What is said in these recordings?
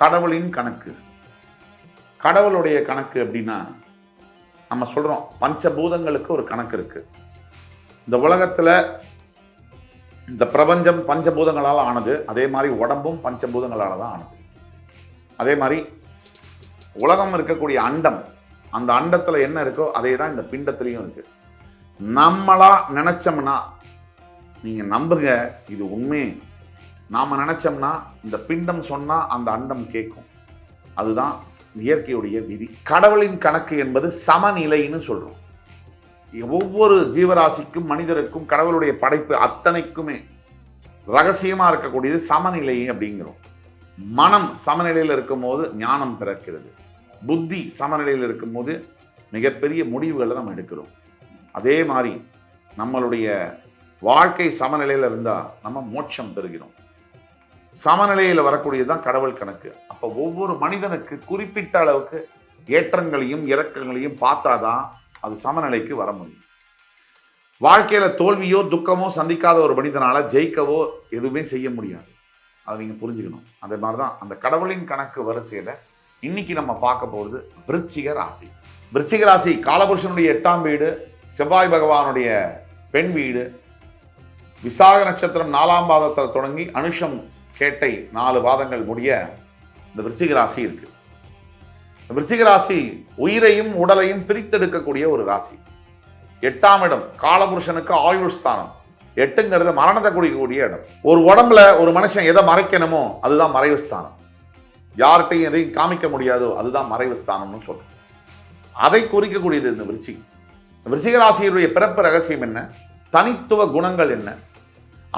கடவுளின் கணக்கு. கடவுளுடைய கணக்கு அப்படின்னா நம்ம சொல்கிறோம் பஞ்சபூதங்களுக்கு ஒரு கணக்கு இருக்குது இந்த உலகத்தில் இந்த பிரபஞ்சம் பஞ்சபூதங்களால் ஆனது அதே மாதிரி உடம்பும் பஞ்சபூதங்களால் தான் ஆனது. அதே மாதிரி உலகம் இருக்கக்கூடிய அண்டம் அந்த அண்டத்தில் என்ன இருக்கோ அதே தான் இந்த பிண்டத்துலேயும் இருக்குது நம்மளா நினைச்சோம்னா நீங்கள் நம்புங்க இது உண்மை. நாம் நினச்சோம்னா இந்த பிண்டம் சொன்னால் அந்த அண்டம் கேட்கும் அதுதான் இயற்கையுடைய விதி. கடவுளின் கணக்கு என்பது சமநிலைன்னு சொல்கிறோம் ஒவ்வொரு ஜீவராசிக்கும் மனிதருக்கும் கடவுளுடைய படைப்பு அத்தனைக்குமே ரகசியமாக இருக்கக்கூடியது சமநிலை அப்படிங்கிறோம். மனம் சமநிலையில் இருக்கும்போது ஞானம் பிறக்கிறது. புத்தி சமநிலையில் இருக்கும்போது மிகப்பெரிய முடிவுகளை நம்ம எடுக்கிறோம். அதே மாதிரி நம்மளுடைய வாழ்க்கை சமநிலையில் இருந்தால் நம்ம மோட்சம் பெறுகிறோம். சமநிலையில் வரக்கூடியது தான் கடவுள் கணக்கு. அப்போ ஒவ்வொரு மனிதனுக்கு குறிப்பிட்ட அளவுக்கு ஏற்றங்களையும் இறக்கங்களையும் பார்த்தாதான் அது சமநிலைக்கு வர முடியும். வாழ்க்கையில் தோல்வியோ துக்கமோ சந்திக்காத ஒரு மனிதனால் ஜெயிக்கவோ எதுவுமே செய்ய முடியாது. அதை நீங்கள் புரிஞ்சுக்கணும். அதே மாதிரி தான் அந்த கடவுளின் கணக்கு வரிசையில் இன்னைக்கு நம்ம பார்க்க போகிறது விருச்சிக ராசி. விருச்சிக ராசி காலபுருஷனுடைய எட்டாம் வீடு செவ்வாய் பகவானுடைய பெண் வீடு. விசாக நட்சத்திரம் நாலாம் பாதத்தில் தொடங்கி அனுஷம் கேட்டை நாலு பாதங்கள் முடிய இந்த விருச்சிக ராசி இருக்கு. இந்த விருச்சிக ராசி உயிரையும் உடலையும் பிரித்தெடுக்கக்கூடிய ஒரு ராசி. எட்டாம் இடம் காலபுருஷனுக்கு ஆயுள் ஸ்தானம். எட்டுங்கிறது மரணத்தை குடிக்கக்கூடிய இடம். ஒரு உடம்புல ஒரு மனுஷன் எதை மறைக்கணுமோ அதுதான் மறைவு ஸ்தானம். யார்கிட்டையும் எதையும் காமிக்க முடியாதோ அதுதான் மறைவு ஸ்தானம்னு சொல்றோம். அதை குறிக்கக்கூடியது இந்த விருச்சிகம். இந்த விருச்சிக ராசியினுடைய பிறப்பு ரகசியம் என்ன? தனித்துவ குணங்கள் என்ன?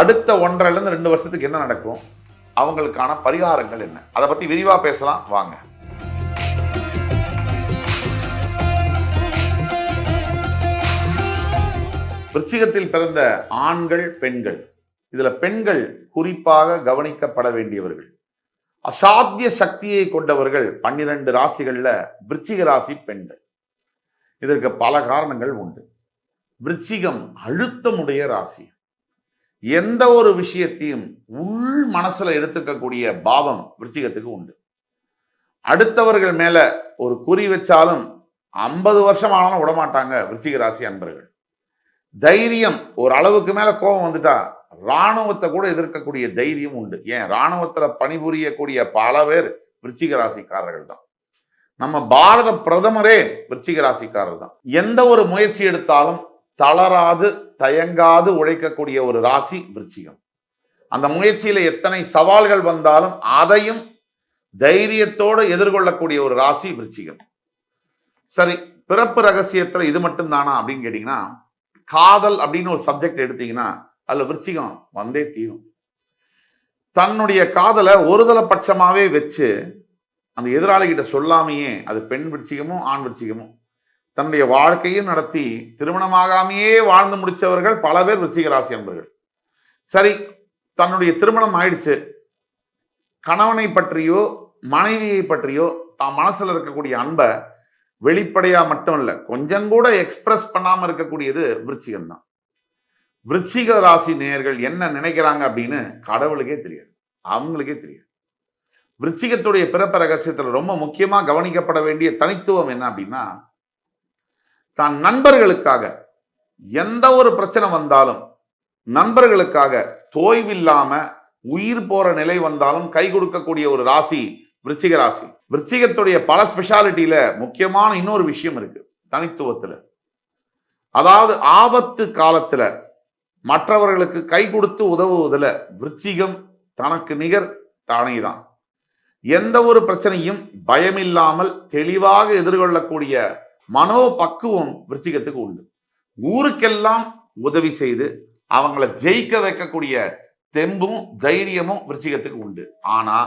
அடுத்த ஒன்றரைலேருந்து ரெண்டு வருஷத்துக்கு என்ன நடக்கும்? அவங்களுக்கான பரிகாரங்கள் என்ன? அதை பத்தி விரிவா பேசலாம். வாங்க. விருச்சிகத்தில் பிறந்த ஆண்கள் பெண்கள். இதுல பெண்கள் குறிப்பாக கவனிக்கப்பட வேண்டியவர்கள். அசாத்திய சக்தியை கொண்டவர்கள் பன்னிரண்டு ராசிகள்ல விருச்சிக ராசி பெண்கள். இதற்கு பல காரணங்கள் உண்டு. விருச்சிகம் அழுத்தமுடைய ராசி. எந்த ஒரு விஷயத்தையும் உள் மனசுல எடுத்துக்கக்கூடிய பாவம் விருச்சிகத்துக்கு உண்டு. அடுத்தவர்கள் மேல ஒரு குறி வச்சாலும் ஐம்பது வருஷம் ஆனாலும் விடமாட்டாங்க விருச்சிக ராசி அன்பர்கள். தைரியம் ஒரு அளவுக்கு மேல கோபம் வந்துட்டா ராணுவத்தை கூட எதிர்க்கக்கூடிய தைரியம் உண்டு. ஏன்? இராணுவத்துல பணிபுரியக்கூடிய பல பேர் விருச்சிக ராசிக்காரர்கள் தான். நம்ம பாரத பிரதமரே விருச்சிக ராசிக்காரர் தான். எந்த ஒரு முயற்சி எடுத்தாலும் தளராது தயங்காது உழைக்கக்கூடிய ஒரு ராசி விருச்சிகம். அந்த முயற்சியில எத்தனை சவால்கள் வந்தாலும் அதையும் தைரியத்தோடு எதிர்கொள்ளக்கூடிய ஒரு ராசி விருச்சிகம். சரி பிறப்பு ரகசியத்துல இது மட்டும் தானா அப்படின்னு கேட்டீங்கன்னா காதல் அப்படின்னு ஒரு சப்ஜெக்ட் எடுத்தீங்கன்னா அதுல விருச்சிகம் வந்தே தீரும். தன்னுடைய காதலை ஒருதலை பட்சமாவே வச்சு அந்த எதிராளிகிட்ட சொல்லாமையே அது பெண் விருச்சிகமோ ஆண் விருச்சிகமோ தன்னுடைய வாழ்க்கையும் நடத்தி திருமணமாகாமையே வாழ்ந்து முடிச்சவர்கள் பல பேர் ரிச்சிகராசி என்பர்கள் சரி தன்னுடைய திருமணம் ஆயிடுச்சு. கணவனை பற்றியோ மனைவியை பற்றியோ தான் மனசுல இருக்கக்கூடிய அன்பை வெளிப்படையா மட்டும் இல்ல கொஞ்சம் கூட எக்ஸ்பிரஸ் பண்ணாம இருக்கக்கூடியது விருச்சிகம் தான். விருச்சிக ராசி நேயர்கள் என்ன நினைக்கிறாங்க அப்படின்னு கடவுளுக்கே தெரியாது. அவங்களுக்கே தெரியாது. விருச்சிகத்துடைய பிறப்பு ரகசியத்துல ரொம்ப முக்கியமா கவனிக்கப்பட வேண்டிய தனித்துவம் என்ன அப்படின்னா தான் நண்பர்களுக்காக எந்த ஒரு பிரச்சனை வந்தாலும் நண்பர்களுக்காக தோய்வில்லாம உயிர் போற நிலை வந்தாலும் கை கொடுக்கக்கூடிய ஒரு ராசி விருச்சிக ராசி. விருச்சிகத்துடைய பல ஸ்பெஷாலிட்டியில முக்கியமான இன்னொரு விஷயம் இருக்கு தனித்துவத்துல. அதாவது ஆபத்து காலத்துல மற்றவர்களுக்கு கை கொடுத்து உதவுவதில் விருச்சிகம் தனக்கு நிகர் தானே தான் எந்த ஒரு பிரச்சனையும் பயமில்லாமல் தெளிவாக எதிர்கொள்ளக்கூடிய மனோ பக்குவம் விருச்சிகத்துக்கு உண்டு. ஊருக்கெல்லாம் உதவி செய்து அவங்கள ஜெயிக்க வைக்கக்கூடிய தெம்பும் தைரியமும் விருச்சிகத்துக்கு உண்டு. ஆனா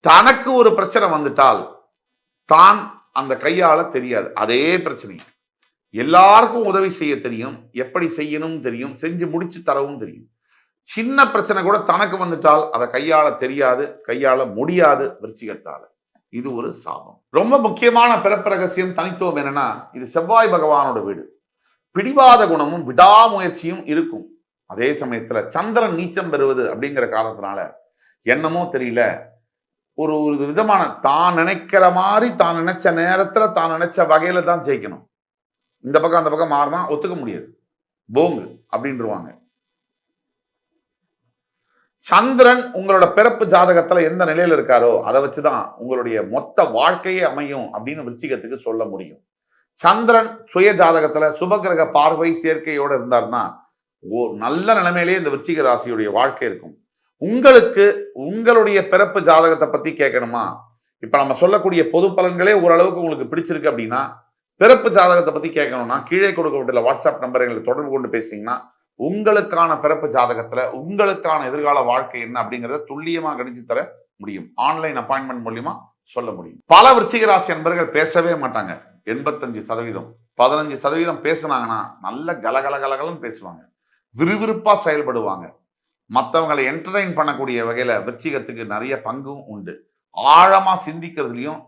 தனக்கு ஒரு பிரச்சனை வந்துட்டால் தான் அந்த கையால தெரியாது. அதே பிரச்சனை. எல்லாருக்கும் உதவி செய்ய தெரியும். எப்படி செய்யணும் தெரியும். செஞ்சு முடிச்சு தரவும் தெரியும். சின்ன பிரச்சனை கூட தனக்கு வந்துட்டால் அதை கையாள தெரியாது கையாள முடியாது விருச்சிகத்தால். இது ஒரு சாபம். ரொம்ப முக்கியமான பிறப்பு ரகசியம் தனித்துவம் என்னன்னா இது செவ்வாய் பகவானோட வீடு. பிடிவாத குணமும் விடாமுயற்சியும் இருக்கும். அதே சமயத்துல சந்திரன் நீச்சம் பெறுவது அப்படிங்கிற காரணத்தினால என்னமோ தெரியல. ஒரு ஒரு விதமான தான் நினைக்கிற மாதிரி தான் நினைச்ச நேரத்துல தான் நினைச்ச வகையில தான் ஜெயிக்கணும். இந்த பக்கம் அந்த பக்கம் மாறினா ஒத்துக்க முடியாது. போங்கு அப்படின்றவாங்க. சந்திரன் உங்களோட பிறப்பு ஜாதகத்துல எந்த நிலையில இருக்காரோ அதை வச்சுதான் உங்களுடைய மொத்த வாழ்க்கையே அமையும் அப்படின்னு விருச்சிகத்துக்கு சொல்ல முடியும். சந்திரன் சுய ஜாதகத்துல சுபகிரக பார்வை சேர்க்கையோட இருந்தார்னா ஓ நல்ல நிலைமையிலேயே இந்த விருச்சிக ராசியுடைய வாழ்க்கை இருக்கும். உங்களுக்கு உங்களுடைய பிறப்பு ஜாதகத்தை பத்தி கேட்கணுமா? இப்ப நம்ம சொல்லக்கூடிய பொது பலன்களே ஓரளவுக்கு உங்களுக்கு பிடிச்சிருக்கு அப்படின்னா பிறப்பு ஜாதகத்தை பத்தி கேட்கணும்னா கீழே கொடுக்கப்பட்டுள்ள வாட்ஸ்அப் நம்பர் எங்களுக்கு தொடர்பு கொண்டு பேசிங்கன்னா உங்களுக்கான பிறப்பு ஜாதகத்துல உங்களுக்கான எதிர்கால வாழ்க்கை என்ன அப்படிங்கறத துல்லியமா கணிச்சு தர முடியும். ஆன்லைன் அப்பாயின்மெண்ட் மூலியமா சொல்ல முடியும். பல விருச்சிக ராசி அன்பர்கள் பேசவே மாட்டாங்க. எண்பத்தஞ்சு சதவீதம் பதினஞ்சு சதவீதம் பேசுனாங்கன்னா நல்ல கலகல கலகலன்னு பேசுவாங்க. விறுவிறுப்பா செயல்படுவாங்க. மற்றவங்களை என்டர்டைன் பண்ணக்கூடிய வகையில விருச்சிகத்துக்கு நிறைய பங்கும் உண்டு. ஆழமா சிந்திக்கிறதுலயும்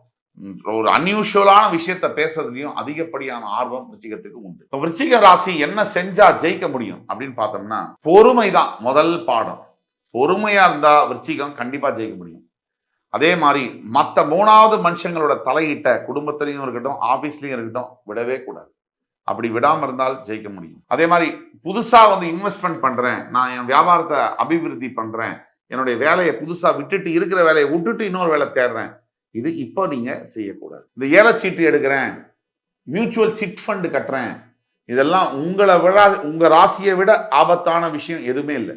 ஒரு அன்யூஷுவலான விஷயத்த பேசுறதுலையும் அதிகப்படியான ஆர்வம் விருச்சிகத்துக்கு உண்டு. இப்ப விருச்சிக ராசி என்ன செஞ்சா ஜெயிக்க முடியும் அப்படின்னு பார்த்தோம்னா பொறுமை தான் முதல் பாடம். பொறுமையா இருந்தா விருச்சிகம் கண்டிப்பா ஜெயிக்க முடியும். அதே மாதிரி மற்ற மூணாவது மனுஷங்களோட தலையிட்ட குடும்பத்திலையும் இருக்கட்டும் ஆபீஸ்லயும் இருக்கட்டும் விடவே கூடாது. அப்படி விடாம இருந்தால் ஜெயிக்க முடியும். அதே மாதிரி புதுசா வந்து இன்வெஸ்ட்மெண்ட் பண்றேன் நான் என் வியாபாரத்தை அபிவிருத்தி பண்றேன் என்னுடைய வேலையை புதுசா விட்டுட்டு இருக்கிற வேலையை விட்டுட்டு இன்னொரு வேலை தேடுறேன் இது இப்போ நீங்கள் செய்யக்கூடாது. இந்த ஏலச்சீட்டு எடுக்கிறேன் மியூச்சுவல் சிட் ஃபண்டு கட்டுறேன் இதெல்லாம் உங்களை விட உங்கள் ராசியை விட ஆபத்தான விஷயம் எதுவுமே இல்லை.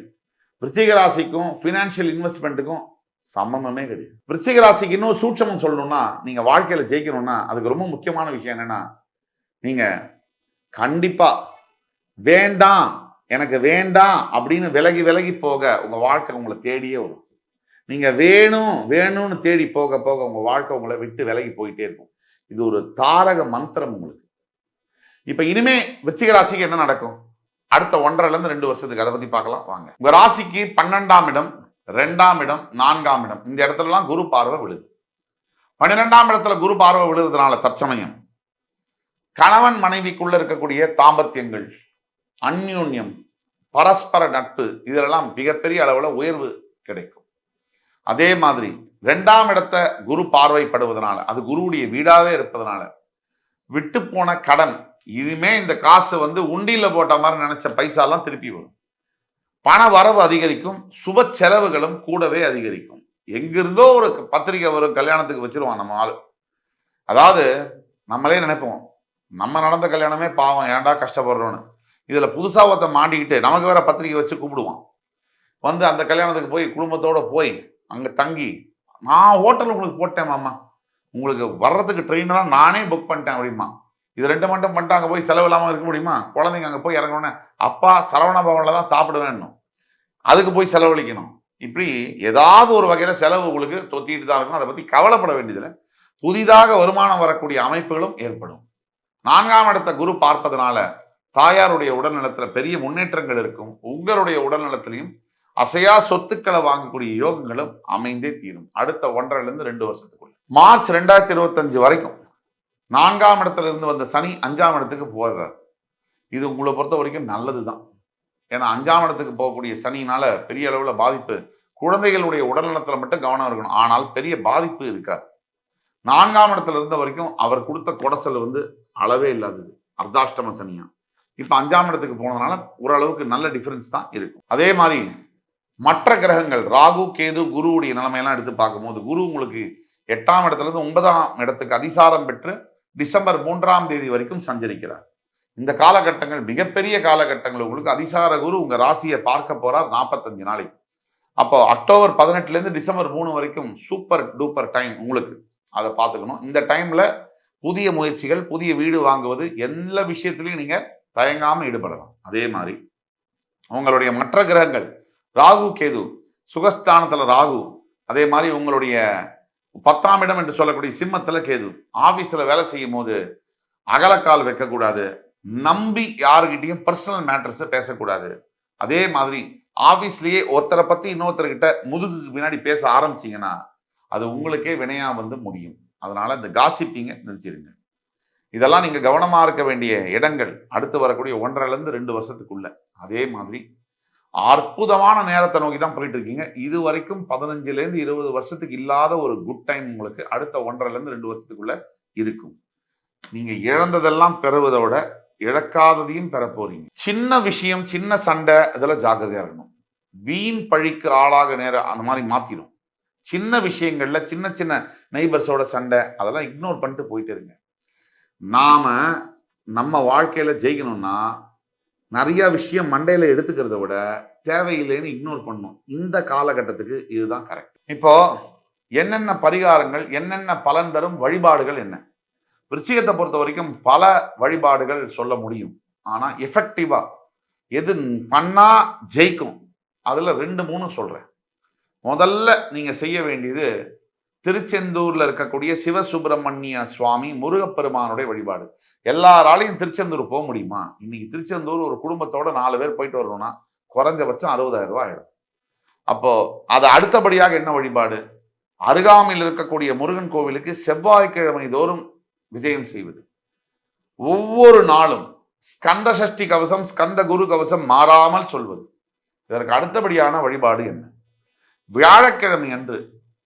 விருச்சிக ராசிக்கும் ஃபினான்ஷியல் இன்வெஸ்ட்மெண்ட்டுக்கும் சம்பந்தமே கிடையாது. விருச்சிக ராசிக்கு இன்னும் சூட்சமம் சொல்லணும்னா நீங்கள் வாழ்க்கையில் ஜெயிக்கணும்னா அதுக்கு ரொம்ப முக்கியமான விஷயம் என்னன்னா நீங்கள் கண்டிப்பாக வேண்டாம் எனக்கு வேண்டாம் அப்படின்னு விலகி விலகி போக உங்கள் வாழ்க்கை உங்களை தேடியே வரும். நீங்க வேணும் வேணும்னு தேடி போக போக உங்க வாழ்க்கை உங்களை விட்டு விலகி போயிட்டே இருக்கும். இது ஒரு தாரக மந்திரம் உங்களுக்கு. இப்ப இனிமே விச்சிக ராசிக்கு என்ன நடக்கும்? அடுத்த ஒன்றரைல இருந்து ரெண்டு வருஷத்துக்கு அதை பற்றி பார்க்கலாம். வாங்க. உங்கள் ராசிக்கு பன்னெண்டாம் இடம் ரெண்டாம் இடம் நான்காம் இடம். இந்த இடத்துலலாம் குரு பார்வை விழுது. பன்னிரெண்டாம் இடத்துல குரு பார்வை விழுறதுனால தற்சமயம் கணவன் மனைவிக்குள்ள இருக்கக்கூடிய தாம்பத்தியங்கள் அந்யூன்யம் பரஸ்பர நட்பு இதெல்லாம் மிகப்பெரிய அளவுல உயர்வு கிடைக்கும். அதே மாதிரி ரெண்டாம் இடத்த குரு பார்வைப்படுவதனால அது குருவுடைய வீடாவே இருப்பதனால விட்டு போன கடன் இதுமே இந்த காசு வந்து உண்டியில் போட்ட மாதிரி நினைச்ச பைசாலாம் திருப்பி வரும். பண வரவு அதிகரிக்கும் சுப செலவுகளும் கூடவே அதிகரிக்கும். எங்கிருந்தோ ஒரு பத்திரிக்கை வரும் கல்யாணத்துக்கு வச்சிருவான் நம்ம ஆள். அதாவது நம்மளே நினைப்போம் நம்ம நடந்த கல்யாணமே பாவம் ஏன்டா கஷ்டப்படுறோன்னு. இதில் புதுசாக ஒருத்த மாண்டிக்கிட்டு நமக்கு வேற பத்திரிக்கை வச்சு கூப்பிடுவான். வந்து அந்த கல்யாணத்துக்கு போய் குடும்பத்தோடு போய் அங்கே தங்கி நான் ஹோட்டல் உங்களுக்கு போட்டேன் மாமா. உங்களுக்கு வர்றதுக்கு ட்ரெயினெல்லாம் நானே புக் பண்ணிட்டேன் அப்படிமா இது ரெண்டு மட்டும் பண்ணிட்டு அங்கே போய் செலவு இல்லாமல் இருக்க முடியுமா? குழந்தைங்க அங்கே போய் இறங்கணுன்னே அப்பா சரவண பவனில் தான் சாப்பிடுவேன்னும் அதுக்கு போய் செலவழிக்கணும். இப்படி ஏதாவது ஒரு வகையில் செலவு உங்களுக்கு தொத்திட்டு தான் இருக்கும் அதை பற்றி கவலைப்பட வேண்டியதில்லை. புதிதாக வருமானம் வரக்கூடிய அமைப்புகளும் ஏற்படும். நான்காம் இடத்த குரு பார்ப்பதனால தாயாருடைய உடல்நலத்தில் பெரிய முன்னேற்றங்கள் இருக்கும். உங்களுடைய உடல்நலத்திலையும் அசையா சொத்துக்களை வாங்கக்கூடிய யோகங்களும் அமைந்தே தீரும். அடுத்த ஒன்றரைல இருந்து ரெண்டு வருஷத்துக்குள்ள. மார்ச் ரெண்டாயிரத்தி இருபத்தஞ்சு வரைக்கும் நான்காம் இடத்துல இருந்து வந்த சனி அஞ்சாம் இடத்துக்கு போடுறார் இது உங்களை பொறுத்த வரைக்கும் நல்லது தான் ஏன்னா அஞ்சாம் இடத்துக்கு போகக்கூடிய சனினால பெரிய அளவில் பாதிப்பு குழந்தைகளுடைய உடல்நலத்தில் மட்டும் கவனம் இருக்கணும். ஆனால் பெரிய பாதிப்பு இருக்காது. நான்காம் இடத்துல இருந்த வரைக்கும் அவர் கொடுத்த கொடசல் வந்து அளவே இல்லாதது. அர்த்தாஷ்டம சனியா. இப்போ அஞ்சாம் இடத்துக்கு போனதுனால ஓரளவுக்கு நல்ல டிஃபரன்ஸ் தான் இருக்கும். அதே மாதிரி மற்ற கிரகங்கள் ராகு கேது குருவுடைய நிலைமையெல்லாம் எடுத்து பார்க்கும்போது குரு உங்களுக்கு எட்டாம் இடத்துல இருந்து ஒன்பதாம் இடத்துக்கு அதிசாரம் பெற்று டிசம்பர் மூன்றாம் தேதி வரைக்கும் சஞ்சரிக்கிறார். இந்த காலகட்டங்கள் மிகப்பெரிய காலகட்டங்கள். உங்களுக்கு அதிசார குரு உங்க ராசியை பார்க்க போறார் நாற்பத்தஞ்சு நாளைக்கு. அப்போ அக்டோபர் பதினெட்டுல இருந்து டிசம்பர் மூணு வரைக்கும் சூப்பர் டூப்பர் டைம் உங்களுக்கு. அதை பார்த்துக்கணும். இந்த டைம்ல புதிய முயற்சிகள் புதிய வீடு வாங்குவது எல்லா விஷயத்திலையும் நீங்க தயங்காமல் ஈடுபடலாம். அதே மாதிரி உங்களுடைய மற்ற கிரகங்கள் ராகு கேது சுகஸ்தானத்துல ராகு அதே மாதிரி உங்களுடைய பத்தாம் இடம் என்று சொல்லக்கூடிய சிம்மத்துல கேது. ஆபீஸ்ல வேலை செய்யும் போது அகலக்கால் வைக்கக்கூடாது. நம்பி யாருக்கிட்டையும் பர்சனல் மேட்டர்ஸை பேசக்கூடாது. அதே மாதிரி ஆபீஸ்லயே ஒருத்தரை பத்தி இன்னொருத்தர்கிட்ட முதுகுக்கு பின்னாடி பேச ஆரம்பிச்சீங்கன்னா அது உங்களுக்கே வினையா வந்து முடியும். அதனால இந்த காசிப்பிங்க நிறுத்திடுங்க. இதெல்லாம் நீங்க கவனமா இருக்க வேண்டிய இடங்கள். அடுத்து வரக்கூடிய ஒன்றரைலேருந்து ரெண்டு வருஷத்துக்குள்ள. அதே மாதிரி அற்புதமான நேரத்தை நோக்கி தான் போயிட்டு இருக்கீங்க இது வரைக்கும் பதினஞ்சுலேருந்து இருபது வருஷத்துக்கு இல்லாத ஒரு குட் டைம் உங்களுக்கு அடுத்த ஒன்றரைலேருந்து ரெண்டு வருஷத்துக்குள்ள இருக்கும். நீங்க இழந்ததெல்லாம் பெறுவதோட இழக்காததையும் பெற போறீங்க. சின்ன விஷயம் சின்ன சண்டை இதெல்லாம் ஜாக்கிரதையா இருக்கணும். வீண் பழிக்கு ஆளாக நேரம் அந்த மாதிரி மாத்திடும் சின்ன விஷயங்கள்ல சின்ன சின்ன நெய்பர்ஸோட சண்டை அதெல்லாம் இக்னோர் பண்ணிட்டு போயிட்டு இருங்க. நாம நம்ம வாழ்க்கையில ஜெயிக்கணும்னா நிறையா விஷயம் மண்டையில் எடுத்துக்கிறத விட தேவையில்லைன்னு இக்னோர் பண்ணும். இந்த காலகட்டத்துக்கு இதுதான் கரெக்ட் இப்போ என்னென்ன பரிகாரங்கள் என்னென்ன பலன் தரும் வழிபாடுகள் என்ன? விருச்சிகத்தை பொறுத்த வரைக்கும் பல வழிபாடுகள் சொல்ல முடியும். ஆனால் எஃபெக்டிவா எது பண்ணா ஜெயிக்கும்? அதில் ரெண்டு மூணு சொல்கிறேன் முதல்ல நீங்கள் செய்ய வேண்டியது திருச்செந்தூரில் இருக்கக்கூடிய சிவசுப்பிரமணிய சுவாமி முருகப்பெருமானுடைய வழிபாடு. எல்லாராலையும் திருச்செந்தூர் போக முடியுமா? இன்னைக்கு திருச்செந்தூர் ஒரு குடும்பத்தோட நாலு பேர் போயிட்டு வரணும்னா குறைஞ்சபட்சம் அறுபதாயிரம் ரூபாய் ஆயிடும். அப்போ அது அடுத்தபடியாக என்ன வழிபாடு? அருகாமையில் இருக்கக்கூடிய முருகன் கோவிலுக்கு செவ்வாய்க்கிழமை தோறும் விஜயம் செய்வது. ஒவ்வொரு நாளும் ஸ்கந்த சஷ்டி கவசம் ஸ்கந்த குரு கவசம் மாறாமல் சொல்வது. இதற்கு அடுத்தபடியான வழிபாடு என்ன? வியாழக்கிழமை அன்று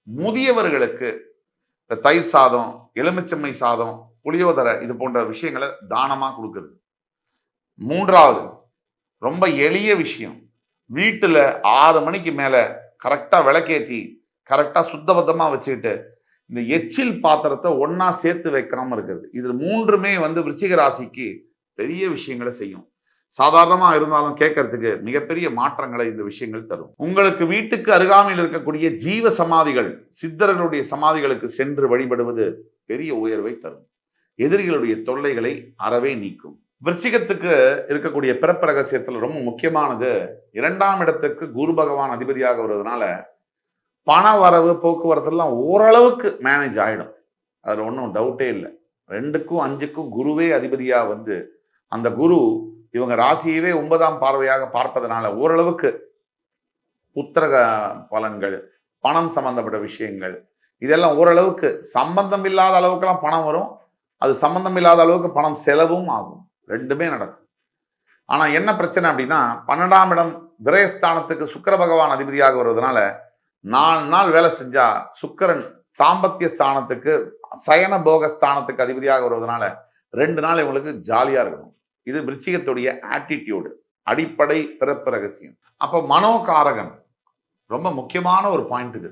முதியவர்களுக்கு இந்த தயிர் சாதம் எலுமிச்சம்மை சாதம் புளியோதரை இது போன்ற விஷயங்களை தானமாக கொடுக்கறது. மூன்றாவது ரொம்ப எளிய விஷயம். வீட்டில் ஆறு மணிக்கு மேலே கரெக்டாக விளக்கேத்தி கரெக்டாக சுத்தபத்தமாக வச்சுக்கிட்டு இந்த எச்சில் பாத்திரத்தை ஒன்றா சேர்த்து வைக்காமல் இருக்கிறது. இது மூன்றுமே வந்து விருச்சிக ராசிக்கு பெரிய விஷயங்களை செய்யும். சாதாரணமாக இருந்தாலும் கேட்கறதுக்கு மிகப்பெரிய மாற்றங்களை இந்த விஷயங்கள் தரும். உங்களுக்கு வீட்டுக்கு அருகாமையில் இருக்கக்கூடிய ஜீவ சமாதிகள் சித்தர்களுடைய சமாதிகளுக்கு சென்று வழிபடுவது பெரிய உயர்வை தரும். எதிரிகளுடைய தொல்லைகளை அறவே நீக்கும். விருச்சிகத்துக்கு இருக்கக்கூடிய பிறப்பு ரகசியத்தில் ரொம்ப முக்கியமானது இரண்டாம் இடத்துக்கு குரு பகவான் அதிபதியாக வருவதனால பண வரவு போக்குவரத்து எல்லாம் ஓரளவுக்கு மேனேஜ் ஆயிடும். அதுல ஒன்றும் டவுட்டே இல்லை. ரெண்டுக்கும் அஞ்சுக்கும் குருவே அதிபதியா வந்து அந்த குரு இவங்க ராசியவே ஒன்பதாம் பார்வையாக பார்ப்பதனால ஓரளவுக்கு புத்திரக பலன்கள் பணம் சம்பந்தப்பட்ட விஷயங்கள் இதெல்லாம் ஓரளவுக்கு சம்பந்தம் இல்லாத அளவுக்கெல்லாம் பணம் வரும். அது சம்பந்தம் இல்லாத அளவுக்கு பணம் செலவும் ஆகும். ரெண்டுமே நடக்கும். ஆனா என்ன பிரச்சனை அப்படின்னா பன்னெண்டாம் இடம் விரயஸ்தானத்துக்கு சுக்கர பகவான் அதிபதியாக வருவதனால நாலு நாள் வேலை செஞ்சா சுக்கிரன் தாம்பத்திய ஸ்தானத்துக்கு சயன போக ஸ்தானத்துக்கு அதிபதியாக வருவதனால ரெண்டு நாள் இவங்களுக்கு ஜாலியா இருக்கணும். இது விருச்சிகத்துடைய ஆட்டிடியூடு அடிப்படை பிறப்பு ரகசியம். அப்போ மனோகாரகன் ரொம்ப முக்கியமான ஒரு பாயிண்ட் இது.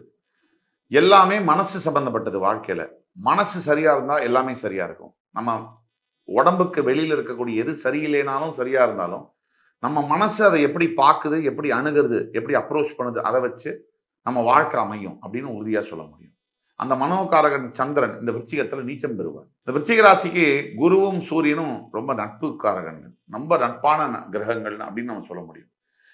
எல்லாமே மனசு சம்பந்தப்பட்டது வாழ்க்கையில. மனசு சரியா இருந்தால் எல்லாமே சரியா இருக்கும். நம்ம உடம்புக்கு வெளியில் இருக்கக்கூடிய எது சரியில்லைனாலும் சரியா இருந்தாலும் நம்ம மனசு அதை எப்படி பார்க்குது எப்படி அணுகிறது எப்படி அப்ரோச் பண்ணுது அதை வச்சு நம்ம வாழ்க்கை அமையும் அப்படின்னு உறுதியாக சொல்ல முடியும். அந்த மனோகாரகன் சந்திரன் இந்த விருச்சிகத்தில் நீச்சம் பெறுவார். இந்த விருச்சிக ராசிக்கு குருவும் சூரியனும் ரொம்ப நட்புக்காரகங்கள் ரொம்ப நட்பான கிரகங்கள் அப்படின்னு நம்ம சொல்ல முடியும்.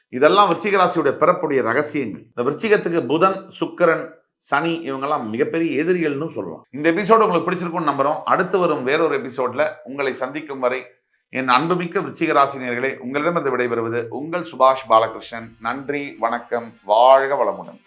இதெல்லாம் விருச்சிக ராசியுடைய பிறப்புடைய ரகசியங்கள். இந்த விருச்சிகத்துக்கு புதன் சுக்கிரன் சனி இவங்கெல்லாம் மிகப்பெரிய எதிரிகள்னு சொல்லலாம் இந்த எபிசோடு உங்களுக்கு பிடிச்சிருக்கும்னு நம்புறோம். அடுத்து வரும் வேறொரு எபிசோட்ல உங்களை சந்திக்கும் வரை என் அன்புமிக்க விருச்சிக ராசினியர்களே உங்களிடமிருந்து விடைபெறுவது உங்கள் சுபாஷ் பாலகிருஷ்ணன். நன்றி வணக்கம் வாழ்க வளமுடன்.